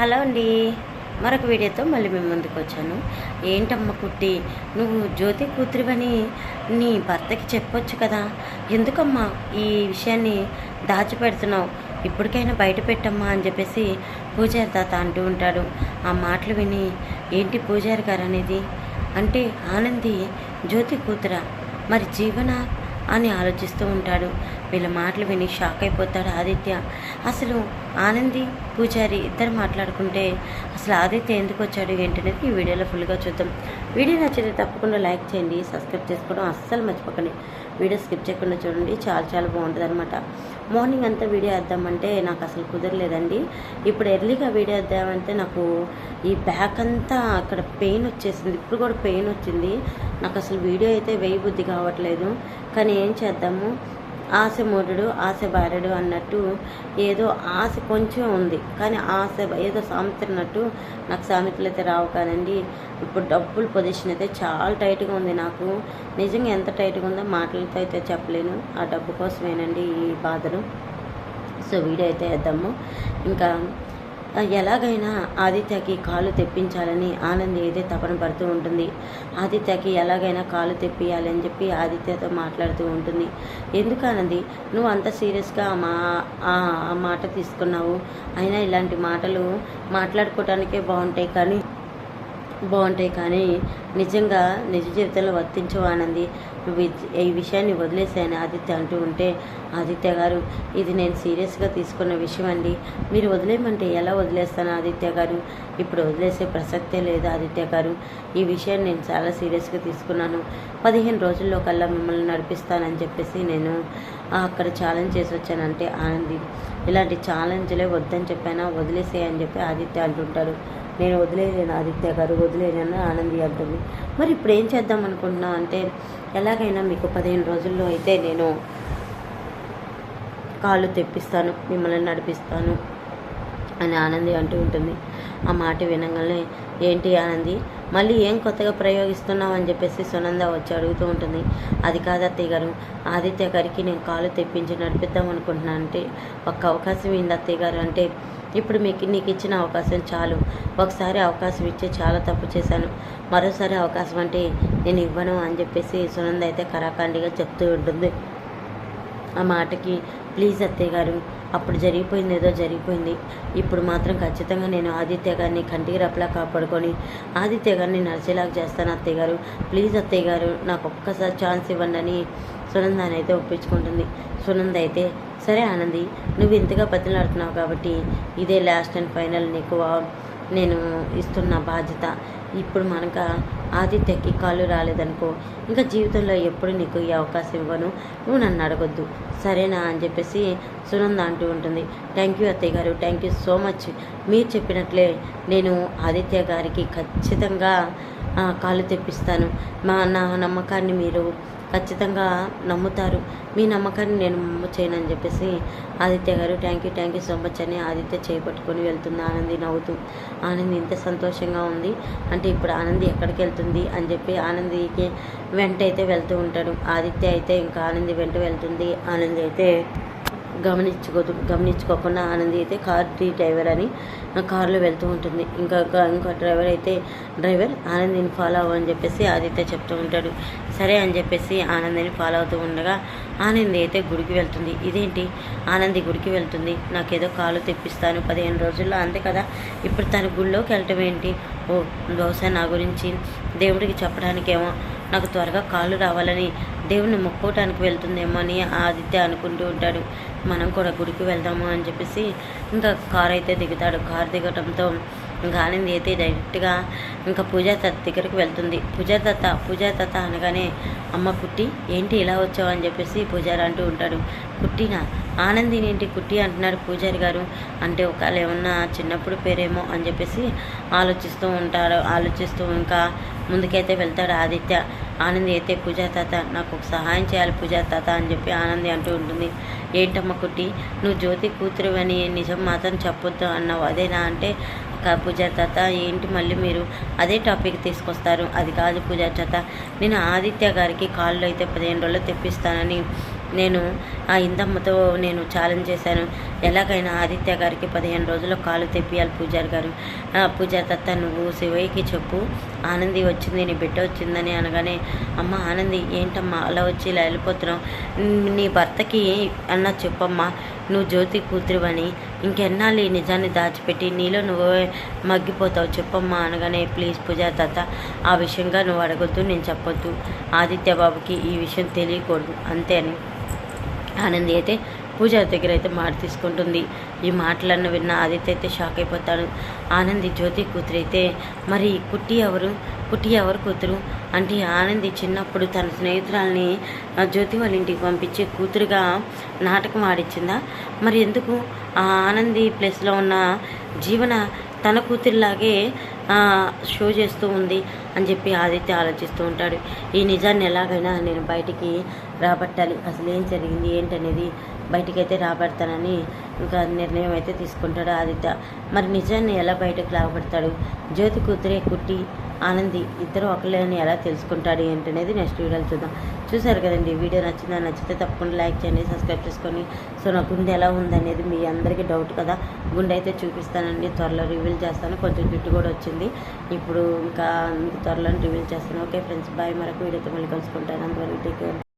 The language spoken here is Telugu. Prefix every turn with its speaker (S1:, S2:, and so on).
S1: హలో అండి. మరొక వీడియోతో మళ్ళీ మేము ముందుకు వచ్చాను. ఏంటమ్మ కుట్టి నువ్వు జ్యోతి కూతురివని నీ భర్తకి చెప్పొచ్చు కదా? ఎందుకమ్మా ఈ విషయాన్ని దాచిపెడుతున్నావు? ఇప్పటికైనా బయట పెట్టమ్మా అని చెప్పేసి పూజారి తాత అంటూ ఉంటాడు. ఆ మాటలు విని ఏంటి పూజారి గారు అనేది? అంటే ఆనంది జ్యోతి కూతురా? మరి జీవన? అని ఆలోచిస్తూ ఉంటాడు. వీళ్ళ మాటలు విని షాక్ అయిపోతాడు ఆదిత్య. అసలు ఆనంది పూజారి ఇద్దరు మాట్లాడుకుంటే అసలు ఆదిత్య ఎందుకు వచ్చాడు ఏంటనేది ఈ వీడియోలో ఫుల్గా చూద్దాం. వీడియో నచ్చితే తప్పకుండా లైక్ చేయండి సబ్స్క్రైబ్ చేసుకోవడం అస్సలు మర్చిపోకండి. వీడియో స్కిప్ చేయకుండా చూడండి చాలా చాలా బాగుంటుంది అనమాట మార్నింగ్ అంతా వీడియో వేద్దామంటే నాకు అసలు కుదరలేదండి. ఇప్పుడు ఎర్లీగా వీడియో వేద్దామంటే నాకు ఈ బ్యాక్ అంతా అక్కడ పెయిన్ వచ్చేసింది. ఇప్పుడు కూడా పెయిన్ వచ్చింది. నాకు అసలు వీడియో అయితే వేయబుద్ధి కావట్లేదు. కానీ ఏం చేద్దాము? ఆశ మూఢుడు ఆశ బారుడు అన్నట్టు ఏదో ఆశ కొంచెం ఉంది. కానీ ఆశ ఏదో సామెత అన్నట్టు నాకు సామెతలు అయితే రావు కానండి. ఇప్పుడు డబ్బుల పొజిషన్ అయితే చాలా టైట్గా ఉంది నాకు. నిజంగా ఎంత టైట్గా ఉందో మాటలతో అయితే చెప్పలేను. ఆ డబ్బు కోసమేనండి ఈ బాధలు. సో వీడియో అయితే వేద్దాము. ఇంకా ఎలాగైనా ఆదిత్యకి కాలు తెప్పించాలని ఆనంది అయితే తపన పడుతూ ఉంటుంది. ఆదిత్యకి ఎలాగైనా కాలు తెప్పియాలి అని చెప్పి ఆదిత్యతో మాట్లాడుతూ ఉంటుంది. ఎందుకు ఆనంది? నువ్వు అంత సీరియస్గా మా ఆ ఆ మాట తీసుకున్నావు. అయినా ఇలాంటి మాటలు మాట్లాడుకోవటానికే బాగుంటాయి కానీ బాగుంటాయి కానీ నిజంగా నిజ జీవితంలో వర్తించవు ఆనంది. నువ్వు ఈ విషయాన్ని వదిలేసాయని ఆదిత్య అంటూ ఉంటే ఆదిత్య గారు ఇది నేను సీరియస్గా తీసుకున్న విషయం అండి మీరు వదిలేయమంటే ఎలా వదిలేస్తాను ఆదిత్య గారు? ఇప్పుడు వదిలేసే ప్రసక్తే లేదు ఆదిత్య గారు. ఈ విషయాన్ని నేను చాలా సీరియస్గా తీసుకున్నాను. పదిహేను రోజుల్లో కల్లా మిమ్మల్ని నడిపిస్తానని చెప్పేసి నేను అక్కడ ఛాలెంజ్ చేసి వచ్చానంటే ఆనంది. ఇలాంటి ఛాలెంజ్లే వద్దని చెప్పానా? వదిలేసేయని చెప్పి ఆదిత్య అంటుంటాడు నేను వదిలేయలేను ఆదిత్య గారు వదిలేదని ఆనంది అంటుంది. మరి ఇప్పుడు ఏం చేద్దాం అనుకుంటున్నా అంటే ఎలాగైనా మీకు పదిహేను రోజుల్లో అయితే నేను కాళ్ళు తెప్పిస్తాను మిమ్మల్ని నడిపిస్తాను. అని ఆనంది అంటూ ఉంటుంది. ఆ మాట వినగానే ఏంటి ఆనంది మళ్ళీ ఏం కొత్తగా ప్రయోగిస్తున్నావు అని చెప్పేసి సునంద వచ్చి అడుగుతూ ఉంటుంది. అది కాదు అత్తయ్య గారు ఆదిత్య గారికి నేను కాలు తెప్పించి నడిపిద్దాం అనుకుంటున్నాను అంటే ఒక్క అవకాశం ఏంది అత్తయ్య గారు అంటే ఇప్పుడు మీకు నీకు ఇచ్చిన అవకాశం చాలు. ఒకసారి అవకాశం ఇచ్చి చాలా తప్పు చేశాను. మరోసారి అవకాశం అంటే నేను ఇవ్వను అని చెప్పేసి సునంద అయితే కరాఖండిగా చెప్తూ ఉంటుంది. ఆ మాటకి ప్లీజ్ అత్తయ్య గారు అప్పుడు జరిగిపోయింది ఏదో జరిగిపోయింది. ఇప్పుడు మాత్రం ఖచ్చితంగా నేను ఆదిత్య గారిని కంటికి రప్పలా కాపాడుకొని ఆదిత్య గారిని నడిచేలాగా చేస్తాను అత్తయ్య గారు. ప్లీజ్ అత్తయ్య గారు నాకు ఒక్కసారి ఛాన్స్ ఇవ్వండి అని సునందాని అయితే ఒప్పించుకుంటుంది. సునంద అయితే సరే ఆనంది నువ్వు ఇంతగా బతిలాడుతున్నావు కాబట్టి ఇదే లాస్ట్ అండ్ ఫైనల్ నీకు నేను ఇస్తున్న బాధ్యత. ఇప్పుడు మనక ఆదిత్యకి కాళ్ళు రాలేదనుకో ఇంకా జీవితంలో ఎప్పుడు నీకు ఈ అవకాశం ఇవ్వను? నువ్వు నన్ను అడగొద్దు. సరేనా అని చెప్పేసి సునంద అంటూ ఉంటుంది. థ్యాంక్ యూ అత్తయ్య గారు. థ్యాంక్ యూ సో మచ్ మీరు చెప్పినట్లే నేను ఆదిత్య గారికి ఖచ్చితంగా కాళ్ళు తెప్పిస్తాను. మా నా నమ్మకాన్ని మీరు ఖచ్చితంగా నమ్ముతారు. మీ నమ్మకాన్ని నేను నమ్ము చేయనని చెప్పేసి ఆదిత్య గారు thank you thank you so much అని ఆదిత్య చేపట్టుకొని వెళ్తుంది ఆనంది నవ్వుతూ ఆనంది ఇంత సంతోషంగా ఉంది. అంటే ఇప్పుడు ఆనంది ఎక్కడికి వెళ్తుంది? అని చెప్పి ఆనందికి వెంట అయితే వెళ్తూ ఉంటాడు. ఆదిత్య అయితే ఇంకా ఆనంది వెంట వెళ్తుంది. ఆనంది అయితే గమనించుకో గమనించుకోకుండా ఆనంది అయితే కార్ డ్రైవర్ అని కారులో వెళ్తూ ఉంటుంది. ఇంకా ఇంకా ఇంకో డ్రైవర్ అయితే డ్రైవర్ ఆనందిని ఫాలో అవ్వని చెప్పేసి ఆదిత్య చెప్తూ ఉంటాడు. సరే అని చెప్పేసి ఆనందిని ఫాలో అవుతూ ఉండగా ఆనంది అయితే గుడికి వెళ్తుంది. ఇదేంటి? ఆనంది గుడికి వెళ్తుంది. నాకేదో కాలు తెప్పిస్తాను. పదిహేను రోజుల్లో అంతే కదా ఇప్పుడు తన గుడిలోకి వెళ్ళటం ఏంటి? ఓ బహుశా నా గురించి దేవుడికి చెప్పడానికేమో. నాకు త్వరగా కాళ్ళు రావాలని దేవుని మొక్కోవటానికి వెళ్తుందేమో అని ఆదిత్య అనుకుంటూ ఉంటాడు. మనం కూడా గుడికి వెళ్దాము అని చెప్పేసి ఇంకా కార్ అయితే దిగుతాడు. కార్ దిగటంతో ఇంకా ఆనంది అయితే డైరెక్ట్గా ఇంకా పూజాదత్త దగ్గరికి వెళ్తుంది. పూజా దత్త అనగానే అమ్మ కుట్టి ఏంటి ఇలా వచ్చావు? అని చెప్పేసి పూజారి అంటూ ఉంటాడు. కుట్టినా ఆనందిని ఏంటి కుట్టి అంటున్నాడు పూజారి గారు. అంటే ఒకవేళ ఏమన్నా చిన్నప్పుడు పేరేమో అని చెప్పేసి ఆలోచిస్తూ ఉంటాడు. ఆలోచిస్తూ ఇంకా ముందుకైతే వెళ్తాడు ఆదిత్య. ఆనంది అయితే పూజా తాత నాకు ఒక సహాయం చేయాలి పూజా తాత అని చెప్పి ఆనంది అంటూ ఉంటుంది. ఏంటమ్మ కుట్టి నువ్వు జ్యోతి కూతురు అని నిజం మాత్రం చెప్పొద్దు అన్నావు. అదేనా అంటే పూజా తాత ఏంటి మళ్ళీ మీరు అదే టాపిక్ తీసుకొస్తారు? అది కాదు పూజా తాత. నేను ఆదిత్య గారికి కాళ్ళు అయితే పదిహేను రోజులు తెప్పిస్తానని నేను ఆ ఇందమ్మతో నేను ఛాలెంజ్ చేశాను. ఎలాగైనా ఆదిత్య గారికి పదిహేను రోజుల్లో కాలు తెప్పియాలి పూజారి గారు. ఆ, పూజారి దత్త నువ్వు శివయ్యకి చెప్పు. ఆనంది వచ్చింది నీ బిడ్డ వచ్చిందని అనగానే అమ్మ ఆనంది ఏంటమ్మా అలా వచ్చి ఇలా వెళ్ళిపోతున్నావు? నీ- నీ భర్తకి అన్న చెప్పమ్మా నువ్వు జ్యోతి కూతురువని. ఇంకెన్నాళ్ళు ఈ నిజాన్ని దాచిపెట్టి నీలో నువ్వు మగ్గిపోతావు చెప్పమ్మా అనగానే ప్లీజ్ పూజా తాత ఆ విషయంగా నువ్వు అడగొద్దు నేను చెప్పొద్దు. ఆదిత్య బాబుకి ఈ విషయం తెలియకూడదు అంతే అని ఆనంది అయితే పూజారి దగ్గర అయితే మాట తీసుకుంటుంది. ఈ మాటలన్నీ విన్న ఆదిత్య అయితే షాక్ అయిపోతాడు. ఆనంది జ్యోతి కూతురు అయితే మరి కుట్టి ఎవరు? కుట్టి ఎవరు కూతురు? అంటే ఆనంది చిన్నప్పుడు తన స్నేహితురాల్ని జ్యోతి వాళ్ళ ఇంటికి పంపించి కూతురుగా నాటకం ఆడిచ్చిందా మరి ఎందుకు? ఆ ఆనంది ప్లేస్లో ఉన్న జీవన తన కూతురిలాగే షో చేస్తూ ఉంది అని చెప్పి ఆదిత్య ఆలోచిస్తూ ఉంటాడు. ఈ నిజాన్ని ఎలాగైనా నేను బయటికి రాబట్టాలి. అసలు ఏం జరిగింది? ఏంటనేది బయటికైతే రాబడతానని ఇంకా నిర్ణయం అయితే తీసుకుంటాడు ఆదిత్య. మరి నిజాన్ని ఎలా బయటకు రాబడతాడు? జ్యోతి కూతురే కుట్టి ఆనంది ఇద్దరు ఒకళ్ళే అని ఎలా తెలుసుకుంటాడు ఏంటనేది నెక్స్ట్ వీడియోలో చూద్దాం. చూసారు కదండి వీడియో నచ్చిందా? నచ్చితే తప్పకుండా లైక్ చేయండి సబ్స్క్రైబ్ చేసుకొని. సో నా గుండె ఎలా ఉందనేది మీ అందరికీ డౌట్ కదా? గుండె అయితే చూపిస్తానండి త్వరలో రివీల్ చేస్తాను. కొంచెం జుట్టు కూడా వచ్చింది. ఇప్పుడు ఇంకా త్వరలో రివీల్ చేస్తాను. ఓకే ఫ్రెండ్స్ బాయ్ మరొక వీడియోతో మళ్ళీ కలుసుకుంటాను. అందువల్ల టేక్